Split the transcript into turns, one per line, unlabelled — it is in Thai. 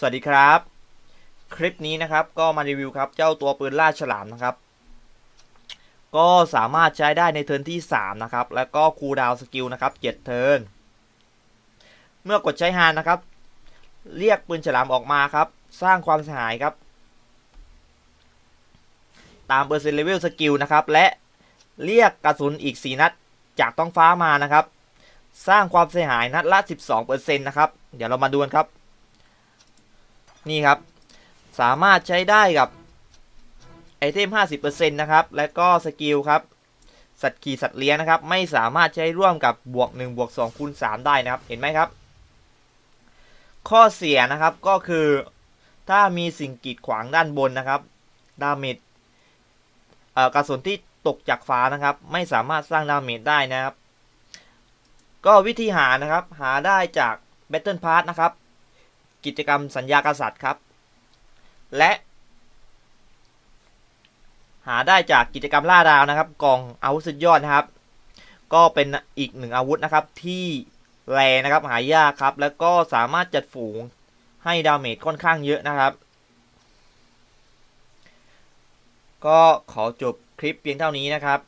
สวัสดีครับ คลิปนี้นะครับก็มารีวิวครับเจ้าตัวปืนล่าฉลามนะครับ ก็สามารถใช้ได้ในเทิร์นที่ 3 นะครับ แล้วก็คูลดาวสกิลนะครับ7เทิร์นเมื่อกดใช้ฮานนะครับ เรียกปืนฉลามออกมาครับ สร้างความเสียหายครับ ตามเปอร์เซ็นต์เลเวลสกิลนะครับ และเรียกกระสุนอีก 4 นัด จากท้องฟ้ามานะครับ สร้างความเสียหายนัดละ 12%นะครับ เดี๋ยวเรามาดูกันครับ นี่ครับ สามารถใช้ได้กับไอเทม 50%นะครับ และก็สกิลครับ สัตว์ขี่สัตว์เลี้ยงนะครับ ไม่สามารถใช้ร่วมกับบวก1บวก2คูณ3ได้นะครับ เห็นไหมครับ ข้อเสียนะครับก็คือถ้ามีสิ่งกีดขวางด้านบนนะครับ ดาเมจกระสุนที่ตกจากฟ้านะครับ ไม่สามารถสร้างดาเมจได้นะครับ ก็วิธีหานะครับ หาได้จาก Battle Pass นะครับ กิจกรรมสัญญากษัตริย์ครับ และ หาได้จากกิจกรรมล่าดาวนะครับกองอาวุธสุดยอดนะครับ ก็เป็นอีกหนึ่งอาวุธนะครับที่แรงนะครับหายากครับ แล้วก็สามารถจัดฝูงให้ดาเมจค่อนข้างเยอะนะครับ ก็ขอจบคลิปเพียงเท่านี้นะครับ